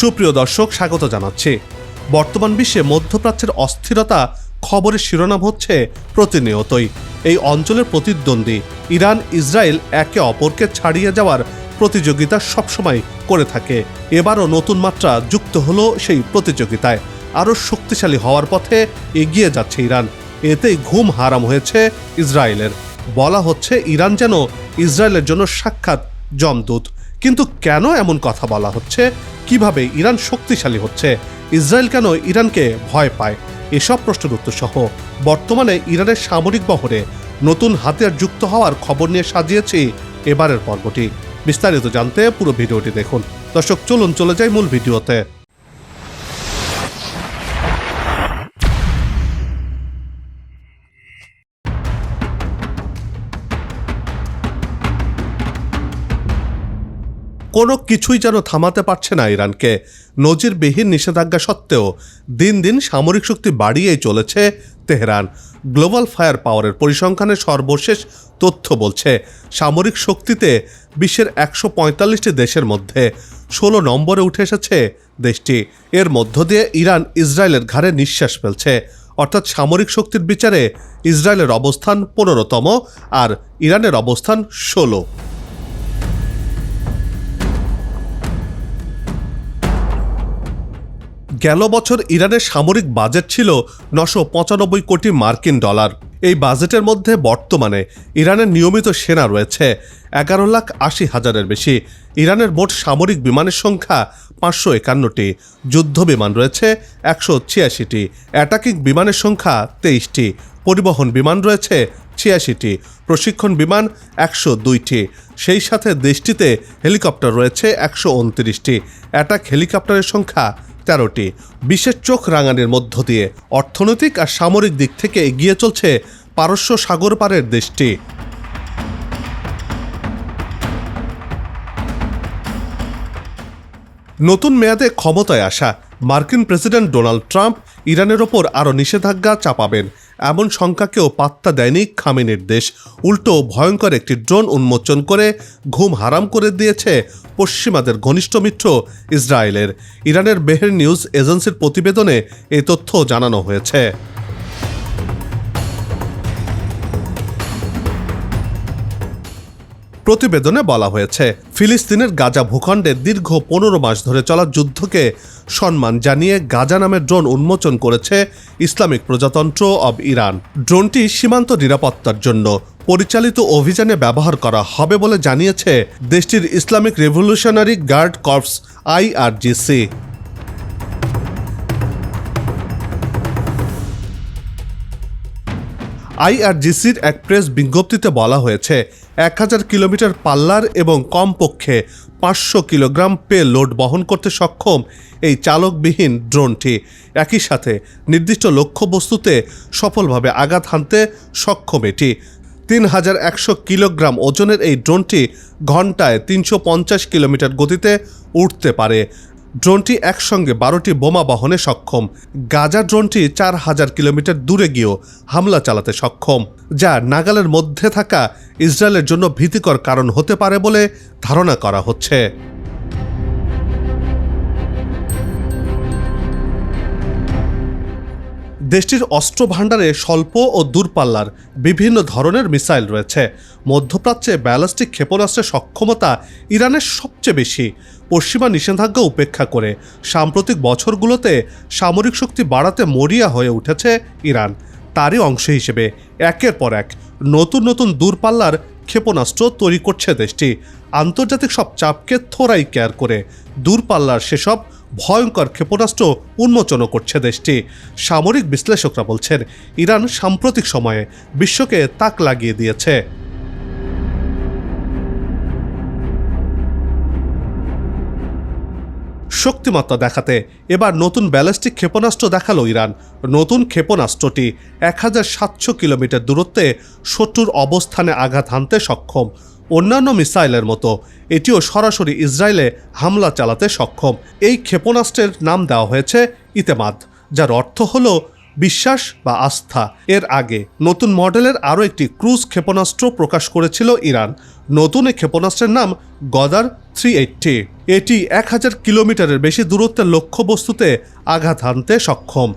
সুপ্রিয় দর্শক, স্বাগত জানাচ্ছি। বর্তমান বিশ্বে মধ্যপ্রাচ্যের অস্থিরতা খবরের শিরোনাম হচ্ছে প্রতিনিয়তই। এই অঞ্চলের প্রতিদ্বন্দ্বী ইরান, ইসরায়েল একে অপরকে ছাড়িয়ে যাওয়ার প্রতিযোগিতা সবসময় করে থাকে। এবারও নতুন মাত্রা যুক্ত হলো সেই প্রতিযোগিতায়। আরও শক্তিশালী হওয়ার পথে এগিয়ে যাচ্ছে ইরান। এতেই ঘুম হারাম হয়েছে ইসরায়েলের। বলা হচ্ছে ইরান যেন ইসরায়েলের জন্য সাক্ষাৎ জমদূত। কিন্তু কেন এমন কথা বলা হচ্ছে? কীভাবে ইরান শক্তিশালী হচ্ছে? ইসরায়েল কেন ইরানকে ভয় পায়? এসব প্রশ্নের উত্তর সহ বর্তমানে ইরানের সামরিক বহরে নতুন হাতিয়ার যুক্ত হওয়ার খবর নিয়ে সাজিয়েছি এবারের পর্বটি। বিস্তারিত জানতে পুরো ভিডিওটি দেখুন। দর্শক, চলুন চলে যাই মূল ভিডিওতে। কোনো কিছুই যেন থামাতে পারছে না ইরানকে। নজিরবিহীন নিষেধাজ্ঞা সত্ত্বেও দিন দিন সামরিক শক্তি বাড়িয়েই চলেছে তেহরান। গ্লোবাল ফায়ার পাওয়ারের পরিসংখ্যানের সর্বশেষ তথ্য বলছে, সামরিক শক্তিতে বিশ্বের একশো পঁয়তাল্লিশটি দেশের মধ্যে ষোলো নম্বরে উঠে এসেছে দেশটি। এর মধ্য দিয়ে ইরান ইসরায়েলের ঘাড়ে নিঃশ্বাস ফেলছে। অর্থাৎ সামরিক শক্তির বিচারে ইসরায়েলের অবস্থান পনেরোতম আর ইরানের অবস্থান ষোলো। গেল বছর ইরানের সামরিক বাজেট ছিল নশো পঁচানব্বই কোটি মার্কিন ডলার। এই বাজেটের মধ্যে বর্তমানে ইরানের নিয়মিত সেনা রয়েছে এগারো লাখ আশি হাজারের বেশি। ইরানের মোট সামরিক বিমানের সংখ্যা পাঁচশো একান্নটি। যুদ্ধ বিমান রয়েছে একশো ছিয়াশিটি। অ্যাটাকিং বিমানের সংখ্যা তেইশটি। পরিবহন বিমান রয়েছে ছিয়াশিটি। প্রশিক্ষণ বিমান একশো দুইটি। সেই সাথে দেশটিতে হেলিকপ্টার রয়েছে একশো উনত্রিশটি। অ্যাটাক হেলিকপ্টারের সংখ্যা তেরোটি। বিশ্বের চোখ রাঙানির মধ্য দিয়ে অর্থনৈতিক আর সামরিক দিক থেকে এগিয়ে চলছে পারস্য সাগর পারের দেশটি। নতুন মেয়াদে ক্ষমতায় আসা মার্কিন প্রেসিডেন্ট ডোনাল্ড ট্রাম্প ইরানের ওপর আরও নিষেধাজ্ঞা চাপাবেন। এমন শঙ্কাকেও পাত্তা দেয়নি খামিনের দেশ। উল্টো ভয়ঙ্কর একটি ড্রোন উন্মোচন করে ঘুম হারাম করে দিয়েছে পশ্চিমাদের ঘনিষ্ঠ মিত্র ইসরায়েলের। ইরানের বেহের নিউজ এজেন্সির প্রতিবেদনে এই তথ্য জানানো হয়েছে। প্রতিবেদনে বলা হয়েছে, ফিলিস্তিনের গাজা ভূখণ্ডে দীর্ঘ পনেরো মাস ধরে চলা যুদ্ধকে সম্মান জানিয়ে গাজা নামের ড্রোন উন্মোচন করেছে ইসলামিক প্রজাতন্ত্র অব ইরান। ড্রোনটি সীমান্ত নিরাপত্তার জন্য পরিচালিত অভিযানে ব্যবহার করা হবে বলে জানিয়েছে দেশটির Islamic revolutionary guard corps IRGC আইআরজিসির এক প্রেস বিজ্ঞপ্তিতে বলা হয়েছে এক হাজার কিলোমিটার পাল্লার এবং কমপক্ষে পাঁচশো কিলোগ্রাম পে লোড বহন করতে সক্ষম এই চালকবিহীন ড্রোনটি। একই সাথে নির্দিষ্ট লক্ষ্যবস্তুতে সফলভাবে আঘাত হানতে সক্ষম এটি। তিন হাজার একশো কিলোগ্রাম ওজনের এই ড্রোনটি ঘন্টায় তিনশো পঞ্চাশ কিলোমিটার গতিতে উঠতে পারে। ড্রোনটি একসঙ্গে বারোটি বোমা বহনে সক্ষম। গাজা ড্রোনটি চার হাজার কিলোমিটার দূরে গিয়েও হামলা চালাতে সক্ষম, যা নাগালের মধ্যে থাকা ইসরায়েলের জন্য ভীতিকর কারণ হতে পারে বলে ধারণা করা হচ্ছে। দেশটির অস্ত্র ভাণ্ডারে স্বল্প ও দূরপাল্লার বিভিন্ন ধরনের মিসাইল রয়েছে। মধ্যপ্রাচ্যে ব্যালিস্টিক ক্ষেপণাস্ত্রের সক্ষমতা ইরানের সবচেয়ে বেশি। পশ্চিমা নিষেধাজ্ঞা উপেক্ষা করে। সাম্প্রতিক বছরগুলোতে সামরিক শক্তি বাড়াতে মরিয়া হয়ে উঠেছে ইরান। তারই অংশ হিসেবে একের পর এক নতুন নতুন দূরপাল্লার ক্ষেপণাস্ত্র তৈরি করছে দেশটি। আন্তর্জাতিক সব চাপকে থোড়াই কেয়ার করে দূরপাল্লার সেসব ভয়ঙ্কর ক্ষেপণাস্ত্র উন্মোচনও করছে দেশটি। সামরিক বিশ্লেষকরা বলছেন, ইরান সাম্প্রতিক সময়ে বিশ্বকে তাক লাগিয়ে দিয়েছে। শক্তিমত্তা দেখাতে। এবার নতুন ব্যালিস্টিক ক্ষেপণাস্ত্র দেখাল ইরান। নতুন ক্ষেপণাস্ত্রটি এক হাজার সাতশো কিলোমিটার দূরত্বে শত্রুর অবস্থানে আঘাত হানতে সক্ষম, অন্যান্য মিসাইলের মতো। এটিও সরাসরি ইসরায়েলে হামলা চালাতে সক্ষম। এই ক্ষেপণাস্ত্রের নাম দেওয়া হয়েছে ইতেমাদ, যার অর্থ হল বিশ্বাস বা আস্থা। এর আগে নতুন মডেলের আরও একটি ক্রুজ ক্ষেপণাস্ত্র প্রকাশ করেছিল ইরান। নতুন এই ক্ষেপণাস্ত্রের নাম গদার থ্রি এইটটি। এটি এক হাজার কিলোমিটারের বেশি দূরত্বের লক্ষ্যবস্তুতে আঘাত হানতে সক্ষম।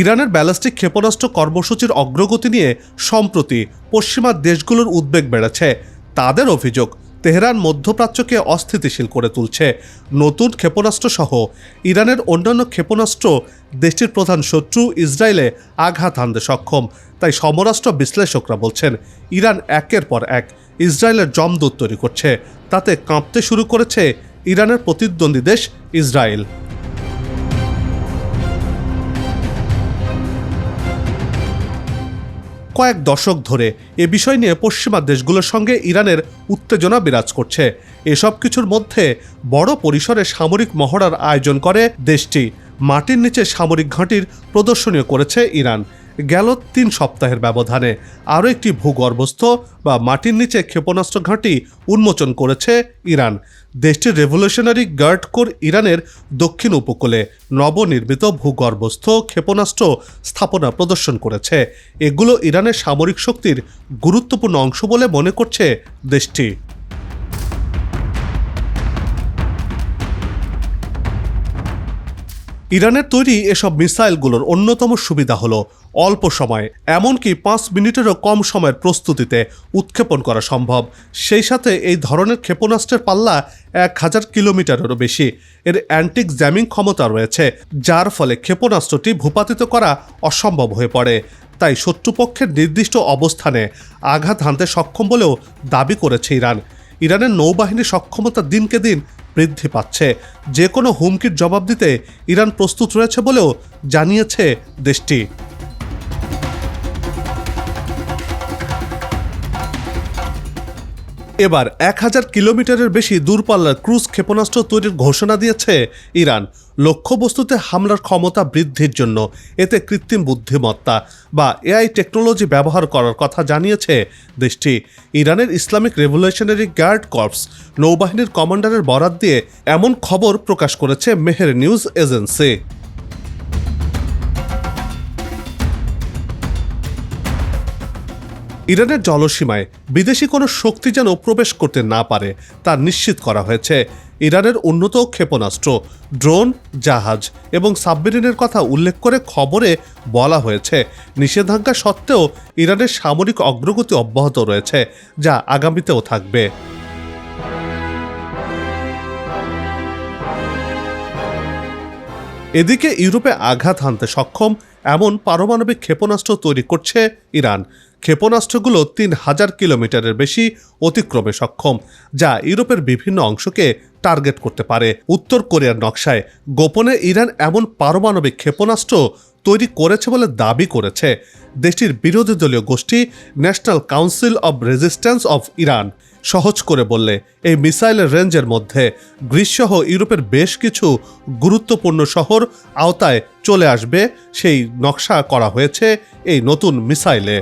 ইরানের ব্যালিস্টিক ক্ষেপণাস্ত্র কর্মসূচির অগ্রগতি নিয়ে সম্প্রতি পশ্চিমা দেশগুলোর উদ্বেগ বেড়েছে। তাদের অভিযোগ তেহরান মধ্যপ্রাচ্যকে অস্থিতিশীল করে তুলছে। নতুন ক্ষেপণাস্ত্র সহ ইরানের অন্যান্য ক্ষেপণাস্ত্র দেশটির প্রধান শত্রু ইসরায়েলে আঘাত হানতে সক্ষম। তাই সমরাষ্ট্র বিশ্লেষকরা বলছেন, ইরান একের পর এক ইসরায়েলের জমদূত তৈরি করছে। তাতে কাঁপতে শুরু করেছে ইরানের প্রতিদ্বন্দ্বী দেশ ইসরায়েল। কয়েক দশক ধরে এ বিষয় নিয়ে পশ্চিমা দেশগুলোর সঙ্গে ইরানের উত্তেজনা বিরাজ করছে। এসব কিছুর মধ্যে বড় পরিসরে সামরিক মহড়ার আয়োজন করে দেশটি। মাটির নিচে সামরিক ঘাঁটির প্রদর্শনীয় করেছে ইরান। গেল তিন সপ্তাহের ব্যবধানে। আরও একটি ভূগর্ভস্থ বা মাটির নিচে ক্ষেপণাস্ত্র ঘাঁটি উন্মোচন করেছে ইরান। দেশটির রেভলিউশনারি গার্ড কোর ইরানের দক্ষিণ উপকূলে নবনির্মিত ভূগর্ভস্থ ক্ষেপণাস্ত্র স্থাপনা প্রদর্শন করেছে। এগুলো ইরানের সামরিক শক্তির গুরুত্বপূর্ণ অংশ বলে মনে করছে দেশটি। ইরানের তৈরি এসব মিসাইলগুলোর অন্যতম সুবিধা হলো অল্প সময়ে, এমনকি পাঁচ মিনিটেরও কম সময়ের প্রস্তুতিতে উৎক্ষেপণ করা সম্ভব। সেই সাথে এই ধরনের ক্ষেপণাস্ত্রের পাল্লা এক হাজার কিলোমিটারেরও বেশি। এর অ্যান্টিক জ্যামিং ক্ষমতা রয়েছে, যার ফলে ক্ষেপণাস্ত্রটি ভূপাতিত করা অসম্ভব হয়ে পড়ে। তাই শত্রুপক্ষের নির্দিষ্ট অবস্থানে আঘাত হানতে সক্ষম বলেও দাবি করেছে ইরান। ইরানের নৌবাহিনীর সক্ষমতা দিনকে দিন বৃদ্ধি পাচ্ছে। যে কোনো হুমকির জবাব দিতে ইরান প্রস্তুত রয়েছে বলেও জানিয়েছে দেশটি। এবার এক হাজার কিলোমিটারের বেশি দূরপাল্লার ক্রুজ ক্ষেপণাস্ত্র তৈরির ঘোষণা দিয়েছে ইরান। লক্ষ্যবস্তুতে হামলার ক্ষমতা বৃদ্ধির জন্য। এতে কৃত্রিম বুদ্ধিমত্তা বা এআই টেকনোলজি ব্যবহার করার কথা জানিয়েছে দেশটি। ইরানের ইসলামিক রেভলিউশনারি গার্ড কর্পস নৌবাহিনীর কমান্ডারের বরাত দিয়ে এমন খবর প্রকাশ করেছে মেহের নিউজ এজেন্সি। ইরানের জলসীমায় বিদেশি কোনো শক্তি যেন প্রবেশ করতে না পারে, তা নিশ্চিত করা হয়েছে। ইরানের উন্নত ক্ষেপণাস্ত্র, ড্রোন, জাহাজ এবং সাবমেরিনের কথা উল্লেখ করে খবরে বলা হয়েছে, নিষেধাজ্ঞা সত্ত্বেও ইরানের সামরিক অগ্রগতি অব্যাহত রয়েছে, যা আগামীতেও থাকবে। এদিকে ইউরোপে আঘাত হানতে সক্ষম এমন পারমাণবিক ক্ষেপণাস্ত্র তৈরি করছে ইরান। ক্ষেপণাস্ত্রগুলো তিন হাজার কিলোমিটারের বেশি অতিক্রমে সক্ষম, যা ইউরোপের বিভিন্ন অংশকে টার্গেট করতে পারে। উত্তর কোরিয়ার নকশায় গোপনে ইরান এমন পারমাণবিক ক্ষেপণাস্ত্র তৈরি করেছে বলে দাবি করেছে দেশটির বিরোধী দলীয় গোষ্ঠী national council of resistance of Iran. সহজ করে বললে, এই মিসাইলের রেঞ্জের মধ্যে গ্রীষ্মসহ ইউরোপের বেশ কিছু গুরুত্বপূর্ণ শহর আওতায় চলে আসবে, সেই নকশা করা হয়েছে এই নতুন মিসাইলে।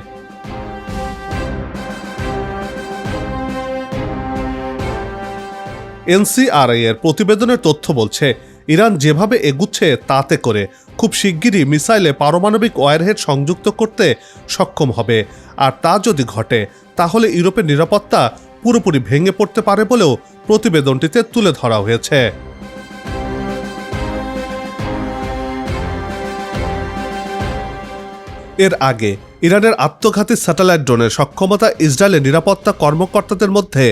এনসিআরআই এর প্রতিবেদনের তথ্য বলছে, ইরান যেভাবে এগুচ্ছে তাতে করে খুব শিগগিরই মিসাইলে পারমাণবিক ওয়ারহেড সংযুক্ত করতে সক্ষম হবে। আর তা যদি ঘটে, তাহলে ইউরোপের নিরাপত্তা পুরোপুরি ভেঙে পড়তে পারে বলেও প্রতিবেদনটিতে তুলে ধরা হয়েছে। এর আগে ইরানের আত্মঘাতী স্যাটেলাইট ড্রোনের সক্ষমতা ইসরায়েলের নিরাপত্তা কর্মকর্তাদের মধ্যে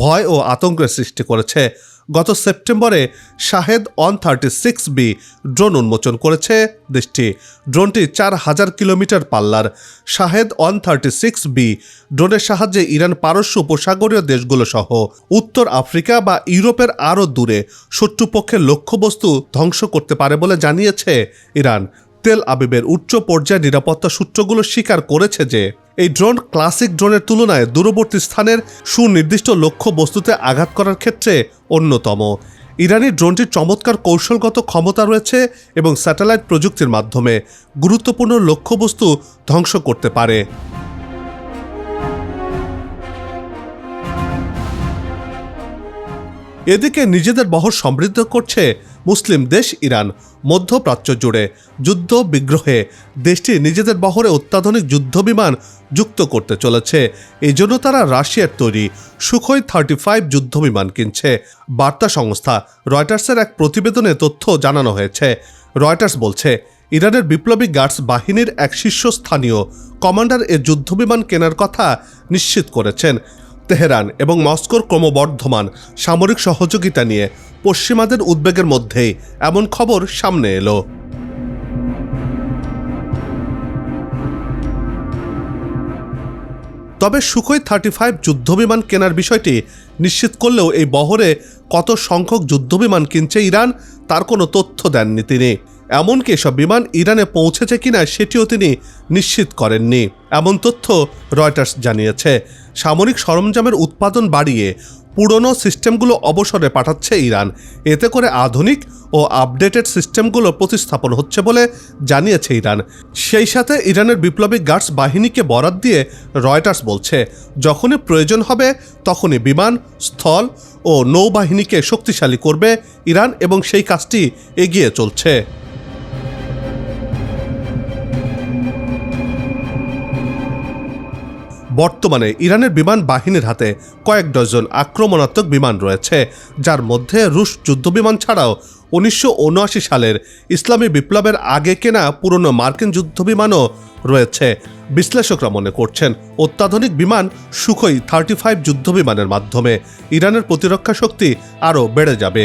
ভয় ও আতঙ্কের সৃষ্টি করেছে। গত সেপ্টেম্বরে Shahed one thirty six B drone উন্মোচন করেছে দেশটি। ড্রোনটি চার হাজার কিলোমিটার পাল্লার। Shahed one thirty six B ড্রোনের সাহায্যে ইরান পারস্য উপসাগরীয় দেশগুলো সহ উত্তর আফ্রিকা বা ইউরোপের আরও দূরে শত্রুপক্ষের লক্ষ্যবস্তু ধ্বংস করতে পারে বলে জানিয়েছে ইরান। তেল আবিবের উচ্চ পর্যায়ের নিরাপত্তা সূত্রগুলো স্বীকার করেছে যে, এই ড্রোন ক্লাসিক ড্রোনের তুলনায় দূরবর্তী স্থানের সুনির্দিষ্ট লক্ষ্য বস্তুতে আঘাত করার ক্ষেত্রে অন্যতম। ইরানি ড্রোনটির চমৎকার কৌশলগত ক্ষমতা রয়েছে এবং স্যাটেলাইট প্রযুক্তির মাধ্যমে গুরুত্বপূর্ণ লক্ষ্যবস্তু ধ্বংস করতে পারে। এদিকে নিজেদের বহর সমৃদ্ধ করছে মুসলিম দেশ ইরান, মধ্যপ্রাচ্য জুড়ে যুদ্ধ বিগ্রহে দেশটি নিজেদের বহরে অত্যাধুনিক যুদ্ধবিমান যুক্ত করতে চলেছে। এই জন্য তারা রাশিয়ার তৈরি সুখই থার্টি ফাইভ যুদ্ধবিমান কিনছে। বার্তা সংস্থা রয়টার্সের এক প্রতিবেদনে তথ্য জানানো হয়েছে। রয়টার্স বলছে, ইরানের বিপ্লবী গার্ডস বাহিনীর এক শীর্ষস্থানীয় কমান্ডার এ যুদ্ধবিমান কেনার কথা নিশ্চিত করেছেন। তেহরান এবং মস্কোর ক্রমবর্ধমান সামরিক সহযোগিতা নিয়ে পশ্চিমাদের উদ্বেগের মধ্যেই এমন খবর সামনে এলো। তবে সুখই থার্টি ফাইভ যুদ্ধবিমান কেনার বিষয়টি নিশ্চিত করলেও এই বহরে কত সংখ্যক যুদ্ধবিমান কিনছে ইরান, তার কোনো তথ্য দেননি তিনি। এমনকি এসব বিমান ইরানে পৌঁছেছে কিনা সেটিও তিনি নিশ্চিত করেননি। এমন তথ্য রয়টার্স জানিয়েছে। সামরিক সরঞ্জামের উৎপাদন বাড়িয়ে পুরনো সিস্টেমগুলো অবসরে পাঠাচ্ছে ইরান। এতে করে আধুনিক ও আপডেটেড সিস্টেমগুলো প্রতিস্থাপন হচ্ছে বলে জানিয়েছে ইরান। সেই সাথে ইরানের বিপ্লবী গার্ডস বাহিনীকে বরাত দিয়ে রয়টার্স বলছে, যখনই প্রয়োজন হবে, তখনই বিমান, স্থল ও নৌবাহিনীকে শক্তিশালী করবে ইরান এবং সেই কাজটি এগিয়ে চলছে। বর্তমানে ইরানের বিমান বাহিনীর হাতে কয়েক ডজন আক্রমণাত্মক বিমান রয়েছে, যার মধ্যে রুশ যুদ্ধবিমান ছাড়াও উনিশশো উনআশি সালের ইসলামী বিপ্লবের আগে কেনা পুরনো মার্কিন যুদ্ধবিমানও রয়েছে। বিশ্লেষকরা মনে করছেন, অত্যাধুনিক বিমান সুখই থার্টি ফাইভ যুদ্ধবিমানের মাধ্যমে ইরানের প্রতিরক্ষা শক্তি আরও বেড়ে যাবে।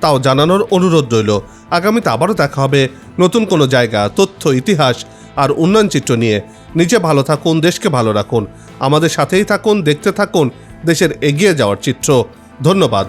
তাও জানানোর অনুরোধ রইল। আগামীতে আবারও দেখা হবে নতুন কোনো জায়গা, তথ্য, ইতিহাস আর উন্নয়ন চিত্র নিয়ে। নিজে ভালো থাকুন, দেশকে ভালো রাখুন। আমাদের সাথেই থাকুন, দেখতে থাকুন, দেশের এগিয়ে যাওয়ার চিত্র। ধন্যবাদ।